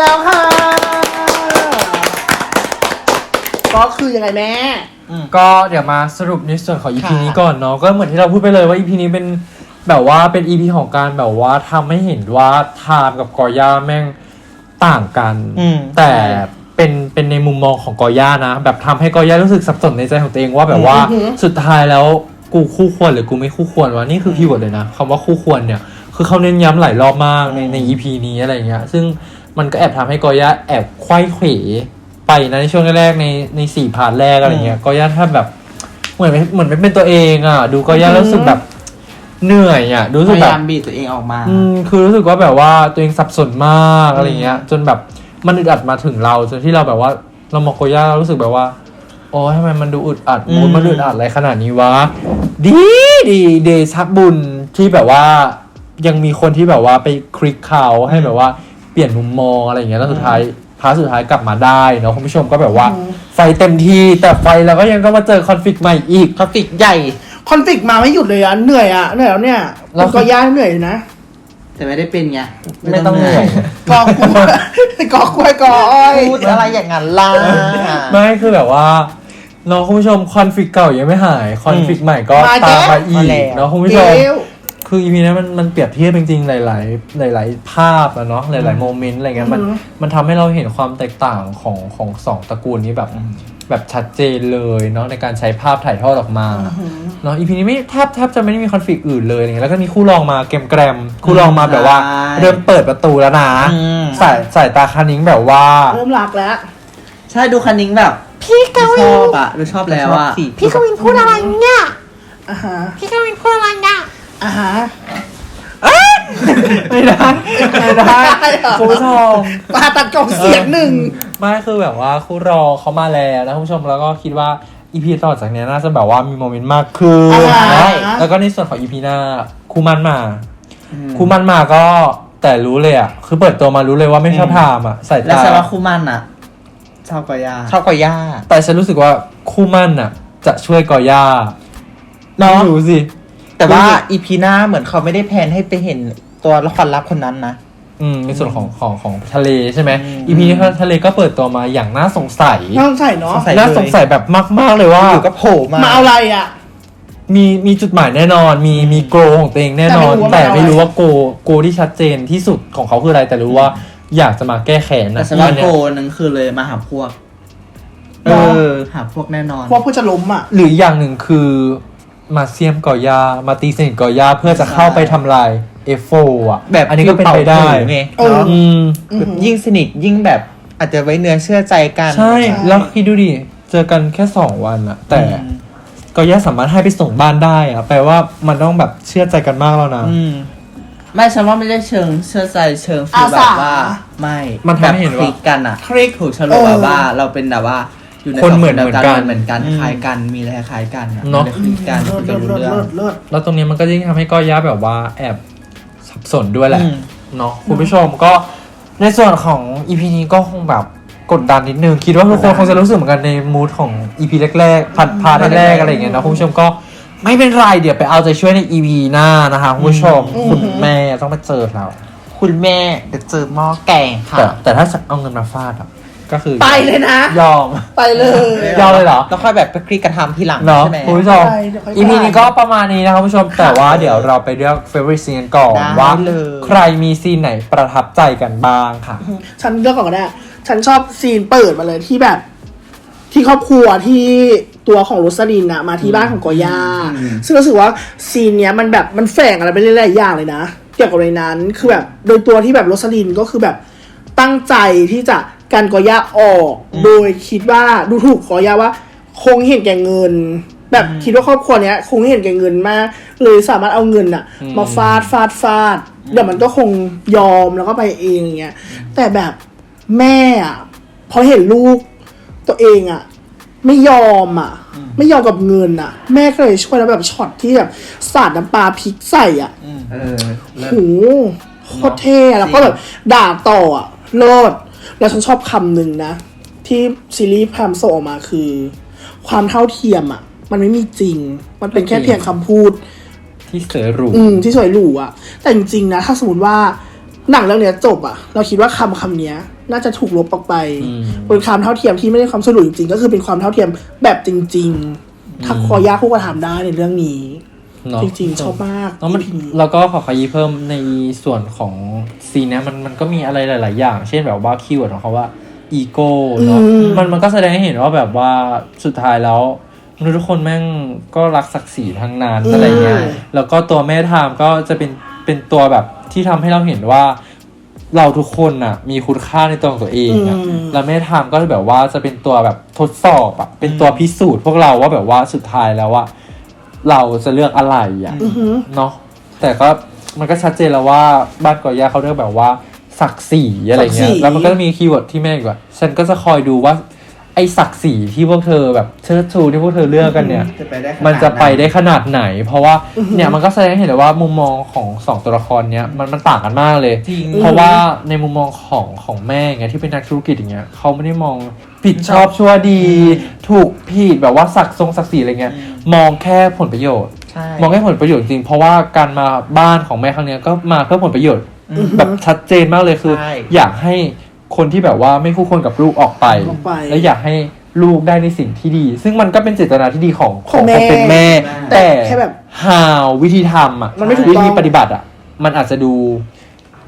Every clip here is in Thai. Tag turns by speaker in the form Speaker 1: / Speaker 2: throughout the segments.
Speaker 1: แล้วค่ะ ก็คือยังไงแม่
Speaker 2: ก็เดี๋ยวมาสรุปในส่วนของ EP
Speaker 1: ค่ะ
Speaker 2: นี้ก่อนเนาะก็เหมือนที่เราพูดไปเลยว่า EP นี้เป็นแบบว่าเป็น EP ของการแบบว่าทำให้เห็นว่าไทม์กับกอย่าแม่งต่างกัน
Speaker 3: อืม
Speaker 2: แต่เป็นเป็นในมุมมองของกอย่านะ แบบทำให้กอย่ารู้สึกสับสนในใจของตัวเองว่าแบบว่า
Speaker 1: อือหือ
Speaker 2: สุดท้ายแล้วกูคู่ควรหรือกูไม่คู่ควรวะนี่คือคีย์เวิร์ดเลยนะคำว่าคู่ควรเนี่ย คือเขาเน้นย้ำหลายรอบมากในใน EP นี้อะไรเงี้ยซึ่ง มันก็แอบทำให้กอย่าแอบไขว้เขวไปนะในช่วงแรกๆในในสี่พาร์ทแรกอะไรเงี้ยกอย่าแทบแบบ เหมือนไม่เหมือนไม่เป็นตัวเองอะ ดูกอย่ารู้สึกแบบเหนื่อยอะรู้สึ
Speaker 3: พ
Speaker 2: ก
Speaker 3: ยา
Speaker 2: แบบ
Speaker 3: ยามบีบตัวเองออกมา
Speaker 2: อืมคือรู้สึกว่าแบบว่าตัวเองสับสนมากอะไรเงี้ย จนแบบมันอึดอัดมาถึงเราจนที่เราแบบว่า เรามองโกย่าเรารู้สึกแบบว่าโอ้ทำไมมันดูอึดอัด
Speaker 3: อืม
Speaker 2: มูดมันอึดอัดอะไรขนาดนี้วะ ดีดีเดชักบุญที่แบบว่ายังมีคนที่แบบว่าไปคลิกเขาให้แบบว่า เปลี่ยนมุมมองอะไรอย่างเงี้ยแล้วสุดท้ายพาร์ทสุดท้ายกลับมาได้เนาะคุณผู้ชมก็แบบว่า
Speaker 1: อืม
Speaker 2: ไฟเต็มที่แต่ไฟเราก็ยังก็มาเจอคอนฟ lict ใหม่อีก
Speaker 3: ท็อปิกใหญ่
Speaker 1: คอนฟ lict มาไม่หยุดเลยอะเหนื่อยอะเหนื่อยแล้วเนี่ย
Speaker 2: แล้ว
Speaker 1: คุณก็ย่าเหนื่อยอยู่นะ
Speaker 3: แต่ไม่ได้เป็นไง
Speaker 2: ไม่ต้องเหนื่อย
Speaker 1: กอกล้วยกอกล้วยกออ้อย
Speaker 3: พูดอะไรอย่างนั้นล่ะ
Speaker 2: ไม่คือแบบว่าเนาะคุณผู้ชมคอนฟ lict เก่ายังไม่หายคอนฟ lict ใหม่ก็
Speaker 1: มา
Speaker 2: ตาม
Speaker 1: แจ๊ะ
Speaker 2: มาอีก
Speaker 3: มาแล้ว
Speaker 2: เนาะคุณผู้ช
Speaker 1: เก
Speaker 2: ม
Speaker 1: ล
Speaker 2: คืออีพีนี้มันมันเปรียบเทียบจริงๆ หลาย ๆ หลาย ๆ ภาพอะเนาะหลาย ๆ โมเมนต์อะไรเงี้ยมัน
Speaker 1: อือหือ
Speaker 2: มันทำให้เราเห็นความแตกต่างของของสองตระกูลนี้แบบแบบชัดเจนเลยเนาะในการใช้ภาพถ่ายทอดออกมาเนาะอีพีนี้ไม่แทบแทบจะไม่ได้มีคอนฟ lict อื่นเลยอะไรเงี้ยแล้วก็มีคู่รองมาเกมแกรม คู่รองมาแบบว่า
Speaker 3: ใช่
Speaker 2: เริ่มเปิดประตูแล้วนะ
Speaker 3: อืม
Speaker 2: สายสายตาคานิ้งแบบว่า
Speaker 1: เริ่มรักแล้ว
Speaker 3: ใช่ดูคันนิ้งแบบพี่กวินชอบอะดูชอบแล้วอะ
Speaker 2: พี่กวินพูดอะไร
Speaker 1: อ่าฮะ
Speaker 2: พี่กวินพูดอะไรเนี่ย
Speaker 1: อ่าฮะ
Speaker 2: ไม่ได้ไม่ได้
Speaker 1: ไม่ได้เหรอ
Speaker 2: คุณผู้ชม
Speaker 1: ปาตัดกล่องเสียงหนึ่ง
Speaker 2: ไม่คือแบบว่าคู่รอเขามาแล้วนะคุณผู้ชมแล้วก็คิดว่าอีพีต่อจากเนี้ยน่าจะแบบว่ามีโมเมนต์มากขึ้น
Speaker 1: อ่า
Speaker 2: นะแล้วก็ในส่วนของอีพีหน้าคู่มันมาคู่มันมาก็แต่รู้เลยอะคือเปิดตัวมารู้เลยว่าไม่ชอบทามอะใส่
Speaker 3: แล้ว
Speaker 2: ตา
Speaker 3: ฉันว่าคู่มันอะ
Speaker 1: ชอบกอย่า
Speaker 3: ชอบกว่าย่า
Speaker 2: แต่ฉันรู้สึกว่าคู่มันอะ จะช่วยกอย่า
Speaker 3: เนาะ
Speaker 2: ไม่รู้สิ
Speaker 3: แต่ว่า
Speaker 2: รู้สึก
Speaker 3: อีพีหน้าเหมือนเขาไม่ได้แพลนให้ไปเห็นตัวละครลับคนนั้นนะ
Speaker 2: อืมในส่วนของของของทะเลใช่ไหม
Speaker 3: อืม
Speaker 2: อีพีนี้ทะเลก็เปิดตัวมาอย่างน่าสงสัย
Speaker 1: น่าสงสัยเนาะ
Speaker 3: สงสัย
Speaker 2: น่าสงสัยแบบมาก ๆ เลยว่า
Speaker 3: อยู่ก็โผล่มา
Speaker 1: มาเอาอะไรอะ
Speaker 2: มีมีจุดหมายแน่นอน มีมีโกของตัวเองแน่นอน
Speaker 1: แต่
Speaker 2: แต่
Speaker 1: ไม่
Speaker 2: ไม่
Speaker 1: รู้
Speaker 2: รู้
Speaker 1: ว่า
Speaker 2: ว่าโกโกที่ชัดเจนที่สุดของเขาคืออะไร แต่รู้ว่าอยากจะมาแก้แค้น
Speaker 3: แต่
Speaker 2: นะ
Speaker 3: ฉันว่า
Speaker 2: อันเนี้
Speaker 3: โก
Speaker 2: ย
Speaker 3: นึงคือเลยมาหาพวก
Speaker 1: เนอะ
Speaker 3: เออ หาพวกแน่นอน
Speaker 1: พวกผู้จะล้มอะ
Speaker 2: หรืออย่างหนึ่งคือ มาเซียมกอยา มาตีสนิทกอยา เพื่อจะเข้าไปทำลายเอฟโฟอะ
Speaker 3: แบบ
Speaker 2: อันนี้ก็เป็นไปได้
Speaker 3: ป่าหูไง
Speaker 1: เออ
Speaker 3: เนาะ
Speaker 2: อืม
Speaker 1: อือหือ
Speaker 3: ยิ่งสนิทยิ่งแบบอาจจะไว้เนื้อเชื่อใจกัน
Speaker 2: ใช่ แล้วคิดดูดิ เจอกันแค่สองวันอะแต่
Speaker 3: อืม
Speaker 2: กอยาสามารถให้ไปส่งบ้านได้อะแปลว่ามันต้องแบบเชื่อใจกันมากแล้วนะ
Speaker 3: อืมไม่ฉันว่าไม่ได้เชิงเชื่อใจเชิงฟีล
Speaker 1: อา
Speaker 3: แบ
Speaker 1: สา
Speaker 3: บว่า ไม่
Speaker 2: มันทำให้เห็น
Speaker 3: แบบ
Speaker 2: ว่า
Speaker 3: คลิกกันอะ
Speaker 1: คลิก
Speaker 3: ถูกฉลก
Speaker 1: เออ
Speaker 3: แบบว่าเราเป็นแบบว่า อยู่ใน
Speaker 2: คนเหมือน
Speaker 3: สัง
Speaker 2: เหมือนกัน
Speaker 3: เหมือนกัน
Speaker 2: อืม
Speaker 3: คล้ายกันมีอะไรคล้ายกันอะ
Speaker 2: เนอะ
Speaker 3: มีอะไรคลิกกัน
Speaker 1: เลิ
Speaker 3: คุ
Speaker 1: ศ
Speaker 3: ยกันรู้
Speaker 1: เลิศ
Speaker 3: เรื่อง
Speaker 1: เลิศเลิศ
Speaker 2: แล้วตรงนี้มันก็ยิ่งทำให้ก้อยย่าแบบว่าแอบสับสนด้วยแหละ
Speaker 3: อืม
Speaker 2: เนาะคุณผู้ชมก็ในส่วนของอีพีนี้ก็คงแบบกดดันนิดนึง คิดว่าทุกคนคงจะรู้สึกเหมือนกันในมูดของอีพีแรกๆพัดพาร์ทแรกๆอะไรอย่างเงี้ยนะคุณผู้ชมก็ไม่เป็นไรเดี๋ยวไปเอาใจช่วยในอีพีหน้านะคะคุณผู้ชม
Speaker 1: อืม
Speaker 2: คุณแม่ต้องมาเจอเรา
Speaker 3: คุณแม่เดี๋ยวเจอหม้อแกงค่ะ
Speaker 2: แต่แต่ถ้าเอาเงินมาฟาดอะ ก็คือ
Speaker 1: ไปเลยนะ
Speaker 2: ยอม
Speaker 1: ไปเลย
Speaker 2: ยอมเลยเหรอ
Speaker 3: แล้วค่อยแบบไปคลิกกระทำทีหลัง
Speaker 2: เนาะ
Speaker 3: ใช่ไหม
Speaker 2: คุณผู้ชม
Speaker 1: ได้เดี๋ยวค่อย
Speaker 2: อีพี
Speaker 1: ไป
Speaker 2: นี้ก็ประมาณนี้นะครับคุณผู้ชม แต่ว่าเดี๋ยวเราไปเลือก favorite scene กันก่อน
Speaker 3: ได้
Speaker 2: ว่า
Speaker 3: เลย
Speaker 2: ใครมีซีนไหนประทับใจกันบ้างค่ะ
Speaker 1: ฉันเลือกก่อนก็ได้ฉันชอบซีนเปิดมาเลยที่แบบ ที่ครอบครัวที่ตัวของโรสลินนะมาที่บ้านของกอย่า
Speaker 3: อืม
Speaker 1: ซึ่งรู้สึกว่าซีนเนี้ยมันแบบมันแฝงอะไรไปหลายๆอย่างเลยนะ เกี่ยวกับในนั้นคือแบบ โดยตัวที่แบบโรสลินก็คือแบบตั้งใจที่จะ กันกอย่าออก โดยคิดว่าดูถูกกอย่าว่า คงเห็นแก่เงิน แบบคิดว่าครอบครัวเนี้ย คงเห็นแก่เงินมากเลยสามารถเอาเงินอะมาฟาดฟาดฟาดเดี๋ยวมันก็คงยอมแล้วก็ไปเองอย่างเงี้ยแต่แบบแม่อะพอเห็นลูกตัวเองอะไม่ยอมอะไม่ยอมกับเงินอะแม่ก็เลยช่วยแล้วแบบช็อตที่แบบสาดน้ำปลาพริกใส่อะ
Speaker 3: เออเลิศ
Speaker 1: โหโคตรเท่อะแล้วก็แบบด่าต่ออะโลด แล้วฉันชอบคำหนึ่งนะ ที่ซีรีส์แพมโซออกมาคือ ความเท่าเทียมอะมันไม่มีจริง มันเป็นแค่เพียงคำพูด
Speaker 2: ที่เสือหรู
Speaker 1: อืมที่สวยหรูอะแต่จริงๆนะ ถ้าสมมติว่าหนังเรื่องเนี้ยจบอะเราคิดว่าคำคำเนี้ย น่าจะถูกลบออกไป
Speaker 2: อืม
Speaker 1: เป็นความเท่าเทียมที่ไม่ได้ความสรุปจริงๆก็คือเป็นความเท่าเทียมแบบจริง ๆ ถ้าคอยาคู่กระทำได้ในเรื่องนี้
Speaker 2: เนาะ
Speaker 1: จริงๆชอบมาก
Speaker 2: แล้วมัน
Speaker 1: EP นี้
Speaker 2: แล้วก็ขอขยี้เพิ่มในส่วนของซีนเนี้ยมันมันก็มีอะไรหลาย ๆ อย่าง เช่นแบบว่าคีย์เวิร์ดของเขาว่าอีโก้เนาะ
Speaker 1: อืม
Speaker 2: มันมันก็แสดงให้เห็นว่าแบบว่าสุดท้ายแล้วมนุษย์ทุกคนแม่งก็รักศักดิ์ศรีทั้งนั้นอะไรเงี้ยแล้วก็ตัวแม่ทามก็จะเป็นเป็นตัวแบบที่ทำให้เราเห็นว่า เราทุกคนน่ะ มีคุณค่าในตัวของตัวเองอะ
Speaker 1: อืม
Speaker 2: แล้วแม่ทามก็แบบว่าจะเป็นตัวแบบทดสอบอะเป็นตัวพิสูจน์พวกเราว่าแบบว่าสุดท้ายแล้วว่า เราจะเลือกอะไรอะ
Speaker 1: อือหือ
Speaker 2: เนาะแต่ก็มันก็ชัดเจนแล้วว่าบ้านกอย่าเขาเรียกแบบว่าศักดิ์ศรีอะไรเงี้
Speaker 1: ศักดิ์
Speaker 2: ย
Speaker 1: ศรี
Speaker 2: แล้วมันก็จะมีคีย์เวิร์ดที่แม่อีกว่า ฉันก็จะคอยดูว่าไอ้ศักดิ์ศรีที่พวกเธอแบบเชิดชูที่พวกเธอเลือกกันเนี่ย
Speaker 3: จะไปได้ขนาด
Speaker 2: มันจะไปได้
Speaker 3: ห
Speaker 2: ขนาดไหน เพราะว่า
Speaker 1: อือหือ
Speaker 2: เนี่ยมันก็แสดงให้เห็นเลยว่ามุมมองของสองตัวละครเนี้ยมันมันต่างกันมากเลย
Speaker 3: จริง
Speaker 2: เพราะว่าในมุมมองของของแม่ไงที่เป็นนักธุรกิจอย่างเงี้ยเขาไม่ได้มอง ผิดชอบชั่วดี ถูกผิดแบบว่าศักดิ์ทรงศักดิ์ศรีอะไรเงี้ย
Speaker 3: อืม
Speaker 2: มองแค่ผลประโยชน์
Speaker 3: ใช่
Speaker 2: มองแค่ผลประโยชน์จริงเพราะว่าการมาบ้านของแม่ครั้งเนี้ยก็มาเพื่อผลประโยชน์
Speaker 3: อืม
Speaker 2: แบบชัดเจนมากเลยคือ
Speaker 3: ใช่
Speaker 2: อยากให้คนที่แบบว่าไม่คู่ควรกับลูกออกไป
Speaker 1: ออกไป
Speaker 2: และอยากให้ลูกได้ในสิ่งที่ดี ซึ่งมันก็เป็นเจตนาที่ดีของ
Speaker 1: ของแม่
Speaker 2: คนเป็นแม่
Speaker 1: แต่
Speaker 2: แต่
Speaker 1: แค่แบบ
Speaker 2: how วิธีทำอะ
Speaker 1: มันไม่ถูก
Speaker 2: วิ
Speaker 1: ต้อง
Speaker 2: ธีปฏิบัติอะมันอาจจะดู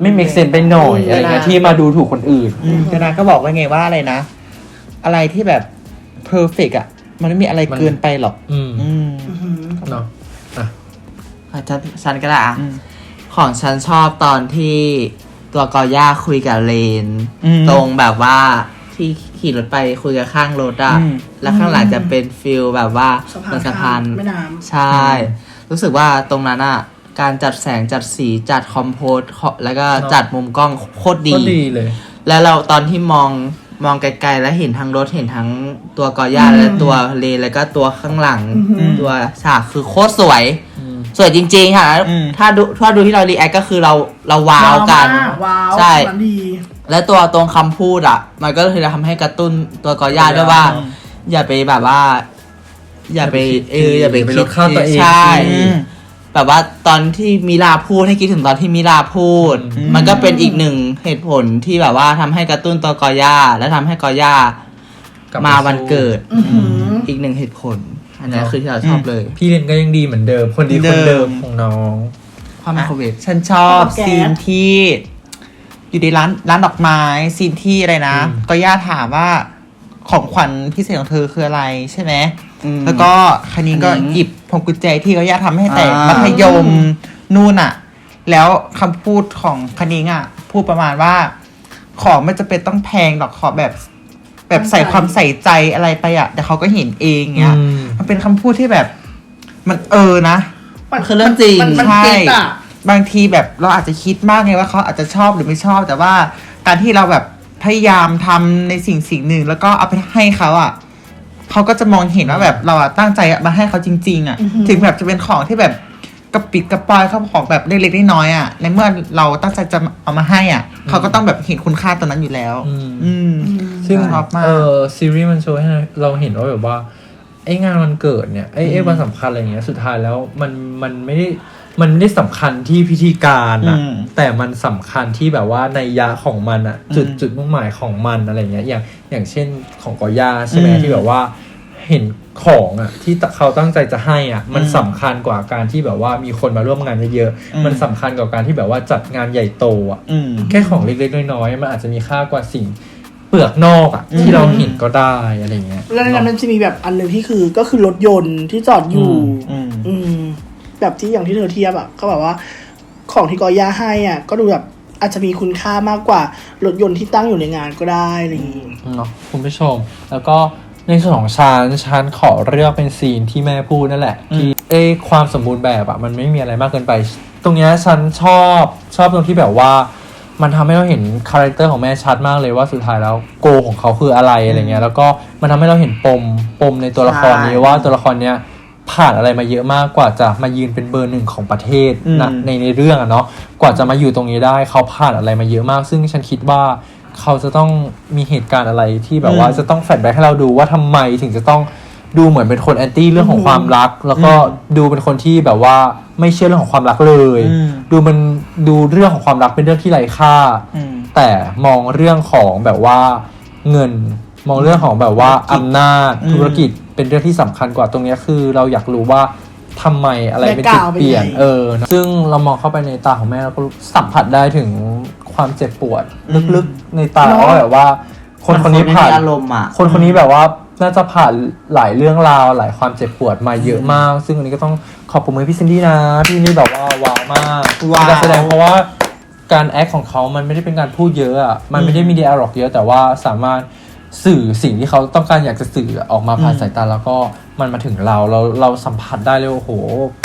Speaker 2: ไม่ make sense ไปหน่อย
Speaker 1: อืม
Speaker 2: อะไรเงี้ยที่มาดูถูกคนอื่น
Speaker 3: อืมแต่นางก็บอกไว้ไงว่าอะไรนะ อะไรที่แบบ perfect อะมันไม่มีอะไร
Speaker 2: มัน
Speaker 3: เกินไปหรอก
Speaker 2: อืม
Speaker 3: อืม
Speaker 1: อือหือ
Speaker 2: เนาะอะ
Speaker 4: อะฉันฉันก็ได้อะ
Speaker 3: อืม
Speaker 4: ของฉันชอบตอนที่ตัวกอย่าคุยกับเลน
Speaker 3: อืม
Speaker 4: ตรงแบบว่าที่ขี่รถไปคุยกับข้างรถอะ
Speaker 3: อืม
Speaker 4: แล้วข้างหลังจะเป็นฟิลแบบว่า
Speaker 1: สะพา
Speaker 4: เป็นนสะพาน
Speaker 1: แม่น้ำ
Speaker 4: ใช่ รู้สึกว่าตรงนั้นอะการจัดแสงจัดสีจัดคอมโพสแล้วก็จัดมุมกล้องโคตรดี
Speaker 2: ก็ดีเลย
Speaker 4: แล้วเราตอนที่มอง มองไกลๆแล้วเห็นทั้งรถเห็นทั้งตัวกอย่า
Speaker 1: อืม
Speaker 4: และตัวเลนแล้วก็ตัวข้างหลัง
Speaker 1: อือหือ
Speaker 4: ตัวฉากคือโคตรสวย
Speaker 2: อืม
Speaker 4: สวยจริง ๆ ค่ะ
Speaker 3: อืม
Speaker 4: ถ้าดูถ้าดูที่เรารีแอคก็คือเราเราว้าวกัน
Speaker 1: มว้าว
Speaker 4: ใช่
Speaker 1: มันดี
Speaker 4: และตัวตรงคำพูดอะ มันก็คือทำให้กระตุ้นตัวกอย่าด้วยว่า
Speaker 3: อืม
Speaker 4: อย่าไปแบบว่า อย่าไปเอออย่าไป
Speaker 2: อย่าไป
Speaker 4: คิ
Speaker 2: ล
Speaker 4: ด
Speaker 2: ดค่าตัวเอง
Speaker 4: ใช่
Speaker 3: อืม
Speaker 4: แบบว่าตอนที่มิลาพูดให้คิดถึงตอนที่มิลาพูด
Speaker 3: อืม
Speaker 4: มันก็เป็นอีกหนึ่งเหตุผลที่แบบว่าทำให้กระตุ้นตัวกอย่าและทำให้กอย่าก
Speaker 2: ลับ
Speaker 4: มา
Speaker 2: มาสู้
Speaker 4: วันเกิด
Speaker 1: อือหือ
Speaker 4: อีกหนึ่งเหตุผล อันนี้คือที่เราชอบเลย
Speaker 2: พี่เลนก็ยังดีเหมือนเดิม คนดี
Speaker 3: เดิ
Speaker 2: คน
Speaker 3: ม
Speaker 2: เดิมของน้อง
Speaker 4: ความไมโครเวฟ
Speaker 3: ฉันชอบ
Speaker 1: กับแก๊ส
Speaker 3: ซีนที่ อยู่ในร้านร้านดอกไม้ซีนที่อะไรนะ
Speaker 2: อืม
Speaker 3: ก็ย่าถามว่าของขวัญพิเศษของเธอคืออะไรใช่ไหม
Speaker 4: อืม
Speaker 3: แล้วก็คันนี้ก็
Speaker 4: คันนิ้ง
Speaker 3: หยิบ พวงกุญแจที่ก็ย่าทำให้แต่
Speaker 4: อ่ามั
Speaker 3: มัธยมนู่นอะแล้วคำพูดของคันนิ้งอะพูดประมาณว่า ของไม่จะเป็นต้องแพงหรอกขอแบบ แบบใส่ความใส่ใจอะไรไปอะเดี๋ยวเขาก็เห็นเองเงี้ย
Speaker 2: อืม
Speaker 3: มันเป็นคำพูดที่แบบ มันเออนะ
Speaker 1: มัน
Speaker 4: คือเรื่องจริง
Speaker 1: มันมัน
Speaker 3: ใช่
Speaker 1: เก็ตอะ
Speaker 3: บางทีแบบเราอาจจะคิดมากไงว่าเขาอาจจะชอบหรือไม่ชอบ แต่ว่าการที่เราแบบพยายามทำในสิ่งสิ่งหนึ่ง แล้วก็เอาไปให้เขาอะ เขาก็จะมองเห็นว่าแบบเราอะตั้งใจมาให้เขาจริง ๆอะถึงแบบจะเป็นของที่แบบกระปิดกระปอยเขาของแบบเล็กๆน้อยๆอะในเมื่อเราตั้งใจจะเอามาให้อะ เขาก็ต้องแบบเห็นคุณค่าตรงนั้นอยู่แล้ว
Speaker 2: อืม
Speaker 3: อืม
Speaker 2: ซึ่ง
Speaker 3: ชอบมาก
Speaker 2: เออซีรีส์มันโชว์ให้เราเห็นว่าแบบว่าไอ้งานวันเกิดเนี่ยไอ้ไอ้วันสำคัญอะไรเงี้ยสุดท้ายแล้วมันมันไม่ได้ มันไม่ได้สำคัญที่พิธีการอะ
Speaker 3: อืม
Speaker 2: แต่มันสำคัญที่แบบว่าในยยะของมันอะจุด
Speaker 3: อืม
Speaker 2: จุดมุ่งหมายของมันอะไรเงี้ยอย่างอย่างเช่นของกอย่าใช่ไหม
Speaker 3: อืม
Speaker 2: ที่แบบว่า เห็นของอะที่เขาตั้งใจจะให้อะมัน
Speaker 3: อืม
Speaker 2: สำคัญกว่าการที่แบบว่ามีคนมาร่วมงานเยอะ
Speaker 3: อืม
Speaker 2: ๆมันสำคัญกว่าการที่แบบว่าจัดงานใหญ่โตอะ
Speaker 3: อืม
Speaker 2: แค่ของเล็กๆน้อยๆมันอาจจะมีค่ากว่าสิ่งเปลือกนอกอะ
Speaker 3: อืม
Speaker 2: ที่เราเห็นก็ได้อะไรเงี้ย
Speaker 1: แล้วในนั้นมันจะมีแบบอันหนึ่งที่คือก็คือรถยนต์ที่จอดอยู่
Speaker 3: อืม
Speaker 1: อืม แบบที่อย่างที่เธอเทียบอะก็แบบว่าของที่กอย่าให้อะ ก็ดูแบบอาจจะมีคุณค่ามากกว่ารถยนต์ที่ตั้งอยู่ในงานก็ได้อะไรอย่างงี้
Speaker 2: เนาะคุณผู้ชม แล้วก็ในส่วนของชานชานขอเลือกเป็นซีนที่แม่พูดนั่นแหละ ที่เอ้ความสมบูรณ์แบบอะมันไม่มีอะไรมากเกินไป ตรงเนี้ยฉันชอบชอบตรงที่แบบว่า มันทำให้เราเห็นคาแรคเตอร์ของแม่ชัดมากเลยว่าสุดท้ายแล้วโกของเขาคืออะไรอะไรเงี้ยแล้วก็มันทำให้เราเห็นปมปมในตัวละครนี้
Speaker 4: ใช่
Speaker 2: ว่าตัวละครเนี้ย ผ่านอะไรมาเยอะมากกว่าจะมายืนเป็นเบอร์หนึ่งของประเทศนะ
Speaker 3: อืม
Speaker 2: ในในเรื่องอะเนาะกว่าจะมาอยู่ตรงนี้ได้เขาผ่านอะไรมาเยอะมาก ซึ่งฉันคิดว่าเขาจะต้องมีเหตุการณ์อะไรที่แบบว่า
Speaker 3: อืม
Speaker 2: จะต้องแฟลชแบ็กให้เราดูว่าทำไมถึงจะต้องดูเหมือนเป็นคนแอนตี้เรื่องของความรัก แล้วก็ดูเป็นคนที่แบบว่าไม่เชื่อเรื่องของความรักเลย
Speaker 3: อืม
Speaker 2: ดูมันดูเรื่องของความรักเป็นเรื่องที่ไร้ค่า
Speaker 3: อืม
Speaker 2: แต่มองเรื่องของแบบว่าเงิน มองเรื่องของแบบว่าอำนาจ
Speaker 3: อืม
Speaker 2: ธุรกิจ เป็นเรื่องที่สำคัญกว่าตรงเนี้ยคือเราอยากรู้ว่าทำไมอะไรเป็นจุดเปลี่ยน
Speaker 1: แบ็คกราวด์เป็นไง
Speaker 2: เออนะซึ่งเรามองเข้าไปในตาของแม่เราก็สัมผัสได้ถึงความเจ็บปวด ลึกๆในตาว่าแบบว่า คนคนนี้ผ่าน
Speaker 4: มัมีอารมณ์อะ
Speaker 2: คนคนนี้แบบว่าน่าจะผ่านหลายเรื่องราวหลายความเจ็บปวดมาเยอะมาก ซึ่งอันนี้ก็ต้องขอบคุณมือพี่ซินดี้นะพี่นี่แบบว่าว้าวมาก
Speaker 3: ว้าว
Speaker 2: การแสดงเพราะว่าการแอคของเขามันไม่ได้เป็นการพูดเยอะอะมันไม่ได้มีเดียร์ล็อกเยอะแต่ว่าสามารถ สื่อสิ่งที่เขาต้องการอยากจะสื่อออกมาผ่านสายตาแล้วก็มันมาถึงเราเราเราสัมผัสได้เลยว่าโอ้โห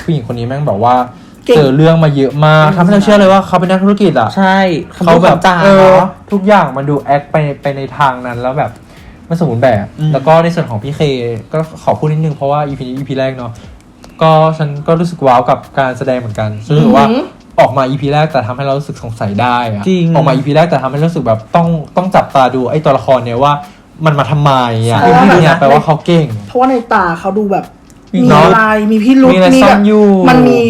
Speaker 2: ผู้หญิงคนนี้แม่งแบบว่า
Speaker 1: เก่ง
Speaker 2: เจอเรื่องมาเยอะมากทำให้เราเชื่อเลยว่าเขาเป็นนักธุรกิจอะ
Speaker 3: ใช่
Speaker 2: เขาแบบ
Speaker 3: จ่า
Speaker 2: เออ
Speaker 3: เนาะ
Speaker 2: ทุกอย่างมันดูแอคไปไปในทางนั้นแล้วแบบมันสมบูรณ์แบบ
Speaker 3: อืม
Speaker 2: แล้วก็ในส่วนของพี่เคก็ขอพูดนิดนึงเพราะว่า EP นี้ EP แรกเนาะก็ฉันก็รู้สึกว้าวกับการแสดงเหมือนกันซึ่งรู้สึกว่า
Speaker 1: อือหือ
Speaker 2: ออกมา EP แรกแต่ทำให้เรารู้สึกสงสัยได้อะ
Speaker 3: จริง
Speaker 2: ออกมา EP แรกแต่ทำให้รู้สึกแบบต้องต้องจับตาดูไอ้ตัวละครเนี่ยว่า มันมาทำไมอะ
Speaker 1: ใช่
Speaker 2: เนี่ยแปลว่าเขาเก่ง
Speaker 1: เพราะว่าในตาเขาดูแบบ
Speaker 3: มี
Speaker 1: มี
Speaker 2: เนอะ
Speaker 1: อะไรมีพิรุษ
Speaker 2: มีอะไร
Speaker 1: มี
Speaker 2: ซ่
Speaker 1: แบ
Speaker 2: อบนอยู่
Speaker 1: มันมี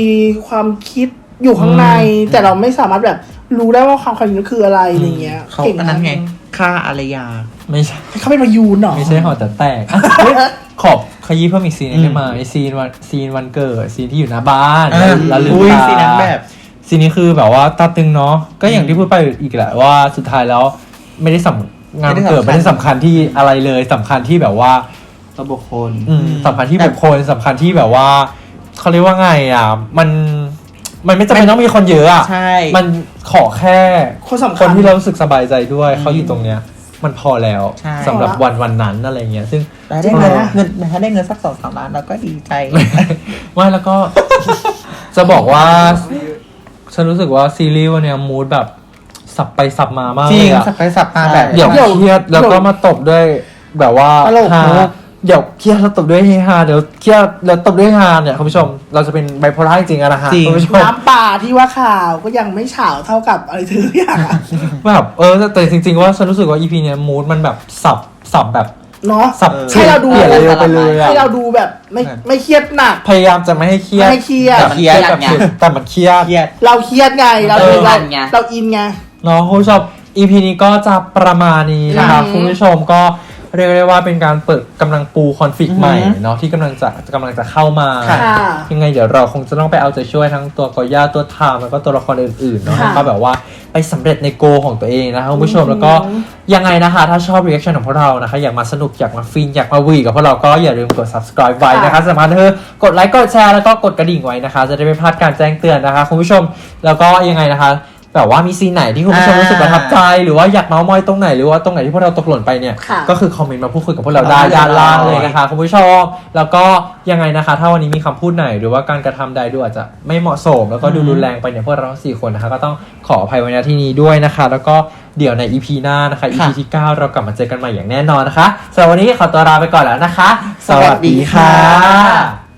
Speaker 1: ความคิดอยู่ข้างใน
Speaker 2: อืม
Speaker 1: แต่เราไม่สามารถแบบรู้ได้ว่าความคิดนั้นคืออะไรอะไรเงี้ย
Speaker 3: เขา
Speaker 1: เก่ง
Speaker 3: อันนั้นไงฆ่าอารยา
Speaker 2: ไม่ใช่
Speaker 1: เขาเป็นพยูนเหรอ
Speaker 2: ไม่ใช่หอแต่แตกอะเฮ้ยขอบขยี้เพิ่มอีกซีนหนึงได้ไหมซีนวันซีนวันเกิดซีนที่อยู่หน้าบ้าน
Speaker 3: อ่า
Speaker 2: แล้วลืม
Speaker 3: อุ้ย
Speaker 2: ตา
Speaker 3: ซีนนั้นแบบ
Speaker 2: ซีนนี้คือแบบว่าตาตึงเนาะก็อย่างที่พูดไปอีกแหละว่าสุดท้ายแล้วไม่ได้สำ งานวันเกิด
Speaker 3: ไม่
Speaker 2: ไม่
Speaker 3: ได้
Speaker 2: ได้สำ
Speaker 3: สำคั
Speaker 2: คัญ
Speaker 3: ญ
Speaker 2: ที่อะไรเลยสำคัญที่แบบว่า
Speaker 4: ตัวบุคคล
Speaker 2: อืมสำคัญที่บุคคลสำคัญที่แบบว่าเขาเรียกว่าไงอะ มันมันไม่จำเป็นต้องมีคนเยอะอะ
Speaker 3: ใช่
Speaker 1: มั
Speaker 2: มันขอแค่
Speaker 1: คนสำ
Speaker 2: ค
Speaker 1: คัญ
Speaker 2: นที่เรารู้สึกสบายใจด้วยเขาอยู่ตรงเนี้ย มันพอแล้ว
Speaker 3: ใช่
Speaker 2: สำหรับวันวันนั้นอะไรเงี้ย ซึ่ง
Speaker 3: แต่ได้เงินเงินถ้าได้เงินสักสองสามล้านเราก็ดีใจ
Speaker 2: ไม่แล้วก็ จะบอกว่า ฉันรู้สึกว่าซีรีส์วันเนี้ยมูดแบบ สับไปสับมามาก
Speaker 3: จริ
Speaker 2: เล
Speaker 3: ง
Speaker 2: ยอะ
Speaker 3: สับไปสับมาแบบ
Speaker 2: เดี๋ยว
Speaker 1: เดี๋ยว
Speaker 2: เครียดแล้วก็มาตบด้วยแบบว่า
Speaker 1: ตลก
Speaker 2: ฮา
Speaker 1: มุก
Speaker 2: เดี๋ยวเครียดแล้วตบด้วยเฮฮาเดี๋ยวเครียดแล้วตบด้วยฮาเนี่ยคุณผู้ชมเราจะเป็นไบโพล่าจริงๆอะนะฮะ
Speaker 3: จริง
Speaker 2: คุณผู้ชม
Speaker 1: น้ำป่าที่ว่าข่าวก็ยังไม่เฉาเท่ากับอะไรทุกอย่างอะ
Speaker 2: แบบเออแต่แต่จริง ๆ ว่าฉันรู้สึกว่าอีพีเนี้ยมูดมันแบบสับสับแบบ
Speaker 1: เนาะ
Speaker 2: สับ
Speaker 1: ให้เราดู
Speaker 2: ปลี่ยนเลยไปเลยอะ
Speaker 1: ให้เราดูแบบไม่ไม่เครียดหนัก
Speaker 2: พยายามจะไม่ให้เครียด
Speaker 1: ไม่ให้เครียด
Speaker 2: แต่เครียดแบบ
Speaker 4: ไง
Speaker 2: สุดแต่มันเครียด
Speaker 3: เครียด
Speaker 1: เราเครียดไงเรา
Speaker 2: เออ
Speaker 1: เรา
Speaker 4: ไง
Speaker 1: เราอินไง
Speaker 2: เนาะคุณผู้ชม EP นี้ก็จะประมาณนี้นะครับ
Speaker 1: อืม
Speaker 2: คุณผู้ชมก็เรียกได้ว่าเป็นการเปิดกำลังปูคอนฟ lict
Speaker 3: อือฮึ
Speaker 2: ใหม่เนาะที่กำลังจะกำลังจะเข้ามา
Speaker 1: ค่ะ
Speaker 2: ยังไงเดี๋ยวเราคงจะต้องไปเอาใจช่วยทั้งตัวกอย่าตัวไทามแล้วก็ตัวละครอื่นๆเนาะ
Speaker 1: ค่ะ
Speaker 2: ให้เขาแบบว่าไปสำเร็จในโกของตัวเองนะครับคุณผู้ชม
Speaker 1: อืม
Speaker 2: แล้วก็ยังไงนะคะ ถ้าชอบ reaction ของพวกเรานะคะ อยากมาสนุกอยากมาฟินอยากมาวีกับพวกเราก็อย่าลืมกด subscribe ไว้นะคะสำคัญคือกดไลค์กดแชร์แล้วก็กดกระดิ่งไว้นะคะ จะได้ไม่พลาดการแจ้งเตือนนะคะคุณผู้ชมแล้วก็ยังไงนะคะ แบบว่ามีซีนไหนที่คุณผู้ชม
Speaker 3: อ่ารู้
Speaker 2: รู้สึกประทับใจ หรือว่าอยากเมาส์มอยตรงไหนหรือว่าตรงไหนที่พวกเราตกหล่นไปเนี่ย
Speaker 1: ค่ะ
Speaker 2: ก็คือคอมเมนต์มาพูดคุยกับพวกเราได้
Speaker 3: ได้
Speaker 2: ด้านล่าง
Speaker 3: เลย
Speaker 2: เลยนะคะคุณผู้ชม แล้วก็ยังไงนะคะ ถ้าวันนี้มีคำพูดไหน หรือว่าการกระทำใดดูอาจจะไม่เหมาะสม แล้วก็ดูรุนแรงไปเนี่ยพวกเราทั้งสี่คนนะคะ ก็ต้องขออภัยไว้ณที่นี้ด้วยนะคะ แล้วก็เดี๋ยวใน EP หน้านะคะ EP ที่9เรากลับมาเจอกันใหม่อย่างแน่นอนนะคะสำหรับวันนี้ขอตัวลาไปก่อนแล้วนะคะ
Speaker 3: สวัสดีค่ะ